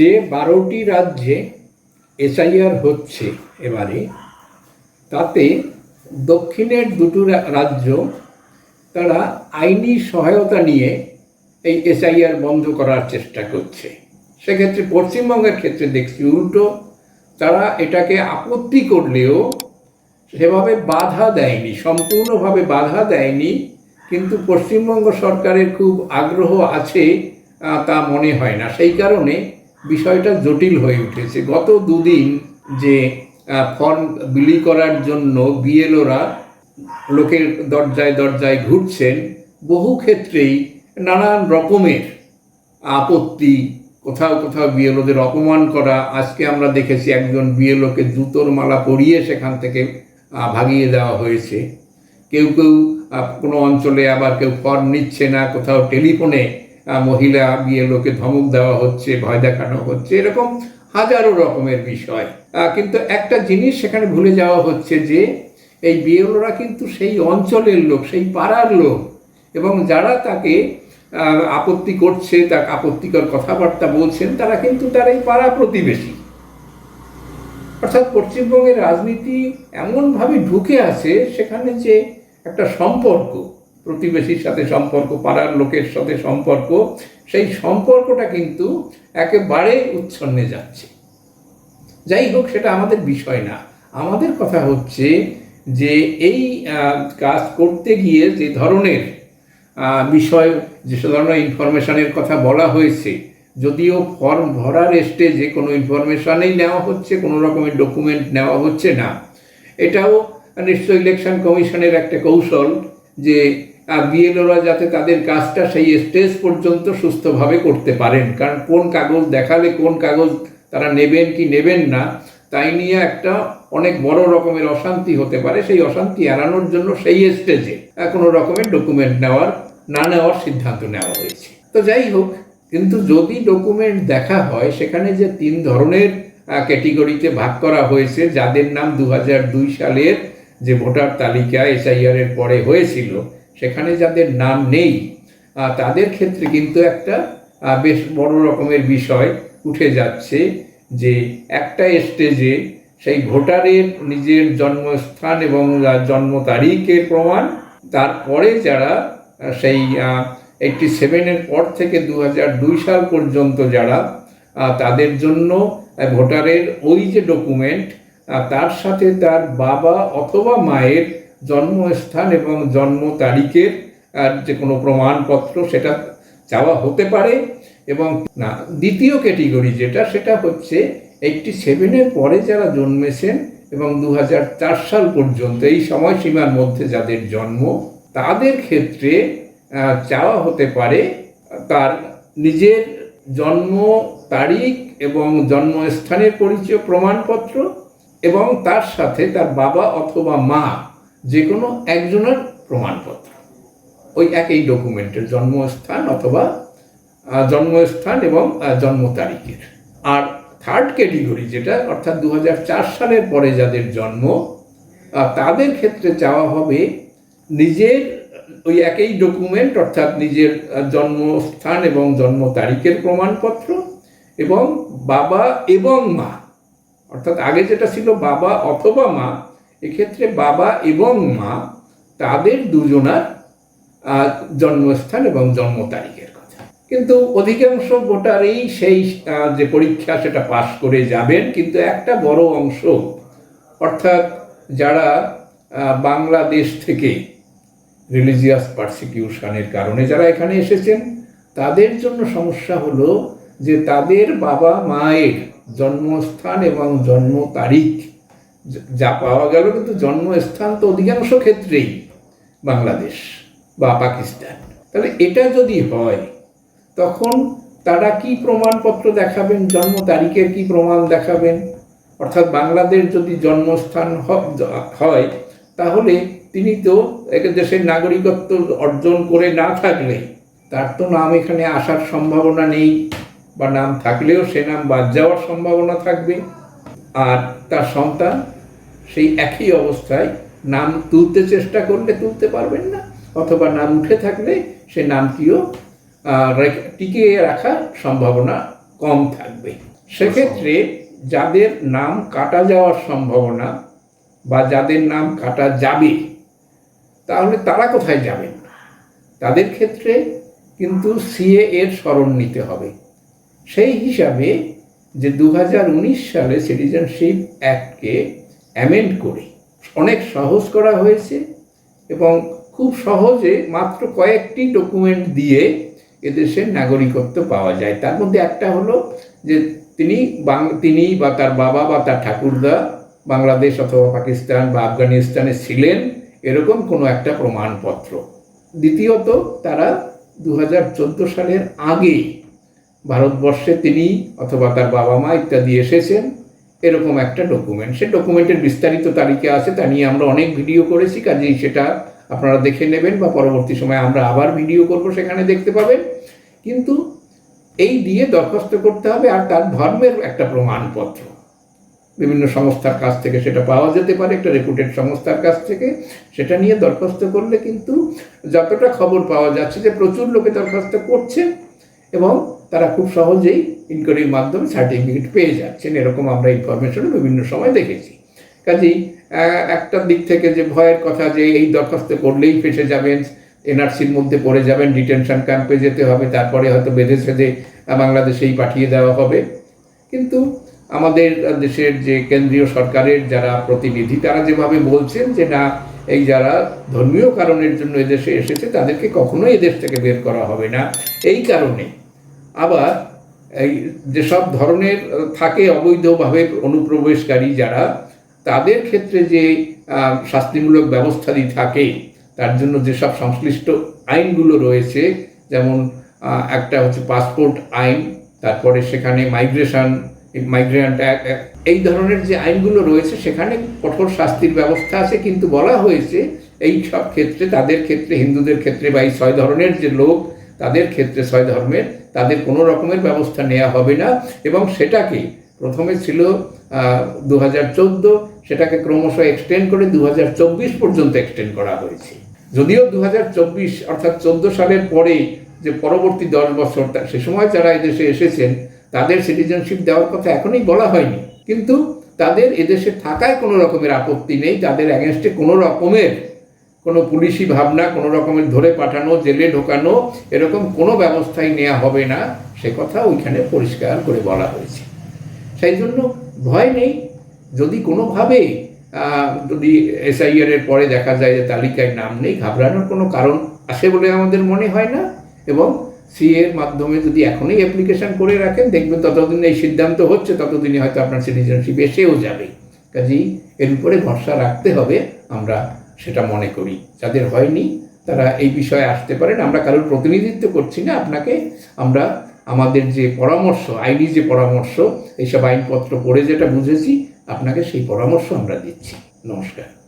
যে বারোটি রাজ্যে এসআইআর হচ্ছে এবারে, তাতে দক্ষিণের দুটো রাজ্য তারা আইনি সহায়তা নিয়ে এই এসআইআর বন্ধ করার চেষ্টা করছে। সেক্ষেত্রে পশ্চিমবঙ্গের ক্ষেত্রে দেখছি উল্টো, তারা এটাকে আপত্তি করলেও সেভাবে বাধা দেয়নি, সম্পূর্ণভাবে বাধা দেয়নি, কিন্তু পশ্চিমবঙ্গ সরকারের খুব আগ্রহ আছে তা মনে হয় না। সেই কারণে বিষয়টা জটিল হয়ে উঠেছে। গত দুদিন যে ফর্ম বিলি করার জন্য বিএলওরা লোকের দরজায় দরজায় ঘুরছেন, বহু ক্ষেত্রেই নানান রকমের আপত্তি, কোথাও কোথাও বিএলওদের অপমান করা, আজকে আমরা দেখেছি একজন বিএলওকে জুতোর মালা পরিয়ে সেখান থেকে ভাগিয়ে দেওয়া হয়েছে। কেউ কেউ কোনো অঞ্চলে আবার কেউ ফর্ম নিচ্ছে না, কোথাও টেলিফোনে মহিলা লোকে ধমক দেওয়া হচ্ছে, ভয় দেখানো হচ্ছে, এরকম হাজারো রকমের বিষয়। কিন্তু একটা জিনিস সেখানে ভুলে যাওয়া হচ্ছে যে, এই বিএলওরা কিন্তু সেই অঞ্চলের লোক, সেই পাড়ার লোক এবং যারা তাকে আপত্তি করছে তাকে আপত্তিকর কথাবার্তা বলছেন, তারা কিন্তু তার এই পাড়া প্রতিবেশী। অর্থাৎ পশ্চিমবঙ্গের রাজনীতি এমনভাবে ঢুকে আছে সেখানে যে একটা সম্পর্ক। প্রতিবেশীর সাথে সম্পর্ক, পাড়ার লোকের সাথে সম্পর্ক, সেই সম্পর্কটা কিন্তু একেবারে উচ্ছন্নে যাচ্ছে। যাই হোক, সেটা আমাদের বিষয় না। আমাদের কথা হচ্ছে যে এই কাজ করতে গিয়ে যে ধরনের বিষয়, যে ধরনের ইনফরমেশনের কথা বলা হয়েছে, যদিও ফর্ম ভরার স্টেজে কোনো ইনফরমেশনেই নেওয়া হচ্ছে, কোনো রকমের ডকুমেন্ট নেওয়া হচ্ছে না। এটাও নিশ্চয় ইলেকশন কমিশনের একটা কৌশল যে বিএলওরা যাতে তাদের কাজটা সেই স্টেজ পর্যন্ত সুস্থভাবে করতে পারেন। কারণ কোন কাগজ দেখালে কোন কাগজ তারা নেবেন কি নেবেন না, তাই নিয়ে একটা অনেক বড় রকমের অশান্তি হতে পারে। সেই অশান্তি এড়ানোর জন্য সেই স্টেজে কোনো রকমের ডকুমেন্ট নেওয়ার, না নেওয়ার সিদ্ধান্ত নেওয়া হয়েছে। তো যাই হোক, কিন্তু যদি ডকুমেন্ট দেখা হয়, সেখানে যে তিন ধরনের ক্যাটেগরিতে ভাগ করা হয়েছে, যাদের নাম দু সালের যে ভোটার তালিকা এসআইআর এর পরে হয়েছিল সেখানে যাদের নাম নেই তাদের ক্ষেত্রে কিন্তু একটা বেশ বড় রকমের বিষয় উঠে যাচ্ছে যে একটা স্টেজে সেই ভোটারের নিজের জন্মস্থান এবং জন্ম তারিখের প্রমাণ, তারপরে যারা সেই এইটটি সেভেনের পর থেকে দু দুই সাল পর্যন্ত যারা তাদের জন্য ভোটারের ওই যে ডকুমেন্ট তার সাথে তার বাবা অথবা মায়ের জন্মস্থান এবং জন্ম তারিখের যে কোনো প্রমাণপত্র সেটা চাওয়া হতে পারে। এবং না, দ্বিতীয় ক্যাটেগরি যেটা, সেটা হচ্ছে এইটটি সেভেনের পরে যারা জন্মেছেন এবং দু হাজার চার সাল পর্যন্ত এই সময়সীমার মধ্যে যাদের জন্ম, তাদের ক্ষেত্রে চাওয়া হতে পারে তার নিজের জন্ম তারিখ এবং জন্মস্থানের পরিচয় প্রমাণপত্র এবং তার সাথে তার বাবা অথবা মা যে কোনো একজনের প্রমাণপত্র। ওই একই ডকুমেন্টের জন্মস্থান অথবা জন্মস্থান এবং জন্ম তারিখের। আর থার্ড ক্যাটেগরি যেটা, অর্থাৎ দু হাজার চার সালের পরে যাদের জন্ম তাদের ক্ষেত্রে চাওয়া হবে নিজের, ওই একই ডকুমেন্ট অর্থাৎ নিজের জন্মস্থান এবং জন্ম তারিখের প্রমাণপত্র এবং বাবা এবং মা, অর্থাৎ আগে যেটা ছিল বাবা অথবা মা এক্ষেত্রে বাবা এবং মা তাদের দুজনার জন্মস্থান এবং জন্ম তারিখের কথা। কিন্তু অধিকাংশ ভোটারই সেই যে পরীক্ষা সেটা পাশ করে যাবেন, কিন্তু একটা বড় অংশ, অর্থাৎ যারা বাংলাদেশ থেকে রিলিজিয়াস পারসিকিউশনের কারণে যারা এখানে এসেছেন, তাদের জন্য সমস্যা হলো যে তাদের বাবা মায়ের জন্মস্থান এবং জন্ম তারিখ যা পাওয়া গেল কিন্তু জন্মস্থান তো অধিকাংশ ক্ষেত্রেই বাংলাদেশ বা পাকিস্তান। তাহলে এটা যদি হয়, তখন তারা কি প্রমাণপত্র দেখাবেন? জন্ম তারিখের কি প্রমাণ দেখাবেন? অর্থাৎ বাংলাদেশ যদি জন্মস্থান হয়, তাহলে তিনি তো এক দেশের নাগরিকত্ব অর্জন করে না থাকলে, তার তো নাম এখানে আসার সম্ভাবনা নেই, বা নাম থাকলেও সে নাম বাদ যাওয়ার সম্ভাবনা থাকবে। আর তার সন্তান সেই একই অবস্থায় নাম তুলতে চেষ্টা করলে তুলতে পারবেন না, অথবা নাম উঠে থাকলে সে নামটিও টিকিয়ে রাখার সম্ভাবনা কম থাকবে। সেক্ষেত্রে যাদের নাম কাটা যাওয়ার সম্ভাবনা বা যাদের নাম কাটা যাবে, তাহলে তারা কোথায় যাবেন? তাদের ক্ষেত্রে কিন্তু সিএ এর স্মরণ নিতে হবে। সেই হিসাবে যে দু হাজার উনিশ সালে সিটিজেনশিপ অ্যাক্টকে অ্যামেন্ড করে, অনেক সহজ করা হয়েছে এবং খুব সহজে মাত্র কয়েকটি ডকুমেন্ট দিয়ে এদেশের নাগরিকত্ব পাওয়া যায়। তার মধ্যে একটা হলো যে তিনি তিনি বা তার বাবা বা তার ঠাকুরদা বাংলাদেশ অথবা পাকিস্তান বা আফগানিস্তানে ছিলেন, এরকম কোনো একটা প্রমাণপত্র। দ্বিতীয়ত, তারা দু হাজার চোদ্দ সালের আগে ভারতবর্ষে তিনি অথবা তার বাবা মা ইত্যাদি এসেছেন, এরকম একটা ডকুমেন্ট সে ডকুমেন্টের বিস্তারিত তালিকা আছে, তা নিয়ে আমরা অনেক ভিডিও করেছি, কাজেই সেটা আপনারা দেখে নেবেন বা পরবর্তী সময়ে আমরা আবার ভিডিও করব সেখানে দেখতে পাবেন। কিন্তু এই দিয়ে দরখাস্ত করতে হবে আর তার ধর্মের একটা প্রমাণপত্র। বিভিন্ন সংস্থার কাছ থেকে সেটা পাওয়া যেতে পারে, একটা রেপুটেড সংস্থার কাছ থেকে। সেটা নিয়ে দরখাস্ত করলে কিন্তু যতটা খবর পাওয়া যাচ্ছে যে প্রচুর লোকে দরখাস্ত করছে এবং তারা খুব সহজেই ইনকোয়ারির মাধ্যমে সার্টিফিকেট পেয়ে যাচ্ছেন। এরকম আমরা ইনফরমেশনও বিভিন্ন সময় দেখেছি। কাজেই একটা দিক থেকে যে ভয়ের কথা যে এই দরখাস্ত করলেই ফেসে যাবেন, এনআরসির মধ্যে পড়ে যাবেন ডিটেনশন ক্যাম্পে যেতে হবে, তারপরে হয়তো বেঁধে সেধে বাংলাদেশেই পাঠিয়ে দেওয়া হবে। কিন্তু আমাদের দেশের যে কেন্দ্রীয় সরকারের যারা প্রতিনিধি, তারা যেভাবে বলছেন যে না, এই যারা ধর্মীয় কারণের জন্য এদেশে এসেছে, তাদেরকে কখনোই এদেশ থেকে বের করা হবে না। এই কারণে আবার এই যেসব ধরনের থাকে অবৈধভাবে অনুপ্রবেশকারী যারা, তাদের ক্ষেত্রে যে শাস্তিমূলক ব্যবস্থাদি থাকে, তার জন্য যেসব সংশ্লিষ্ট আইনগুলো রয়েছে, যেমন একটা হচ্ছে পাসপোর্ট আইন, তারপরে সেখানে মাইগ্রেশন, মাইগ্রেন্ট এই ধরনের যে আইনগুলো রয়েছে, সেখানে কঠোর শাস্তির ব্যবস্থা আছে, কিন্তু বলা হয়েছে এই সব ক্ষেত্রে, তাদের ক্ষেত্রে, হিন্দুদের ক্ষেত্রে বা এই ছয় ধরনের যে লোক, তাদের ক্ষেত্রে ছয় ধর্মের তাদের কোনো রকমের ব্যবস্থা নেওয়া হবে না এবং সেটাকে প্রথমে ছিল দু হাজার চোদ্দ, সেটাকে ক্রমশ এক্সটেন্ড করে দু হাজার চব্বিশ পর্যন্ত এক্সটেন্ড করা হয়েছে। যদিও দু হাজার চব্বিশ অর্থাৎ চোদ্দ সালের পরে যে পরবর্তী দশ বছর সে সময় যারা এদেশে এসেছেন, তাদের সিটিজেনশিপ দেওয়ার কথা এখনই বলা হয়নি। কিন্তু তাদের এদেশে থাকায় কোনো রকমের আপত্তি নেই, তাদের অ্যাগেনস্টে কোনো রকমের কোনো পুলিশি ভাবনা, কোনো রকমের ধরে পাঠানো, জেলে ঢোকানো, এরকম কোনো ব্যবস্থাই নেওয়া হবে না, সে কথা ওইখানে পরিষ্কার করে বলা হয়েছে। সেই জন্য ভয় নেই। যদি কোনোভাবে যদি এসআইআর এর পরে দেখা যায় যে তালিকায় নাম নেই, ঘাবড়ানোর কোনো কারণ আছে বলে আমাদের মনে হয় না এবং সি এর মাধ্যমে যদি এখনই অ্যাপ্লিকেশন করে রাখেন, দেখবেন ততদিন এই সিদ্ধান্ত হচ্ছে, ততদিনই হয়তো আপনার সিটিজেনশিপ এসেও যাবে। কাজেই এর উপরে ভরসা রাখতে হবে, আমরা সেটা মনে করি। যাদের হয়নি, তারা এই বিষয়ে আসতে পারেন। আমরা কারোর প্রতিনিধিত্ব করছি না। আপনাকে আমরা আমাদের যে পরামর্শ, আইনি যে পরামর্শ, এইসব আইনপত্র পড়ে যেটা বুঝেছি, আপনাকে সেই পরামর্শ আমরা দিচ্ছি। নমস্কার।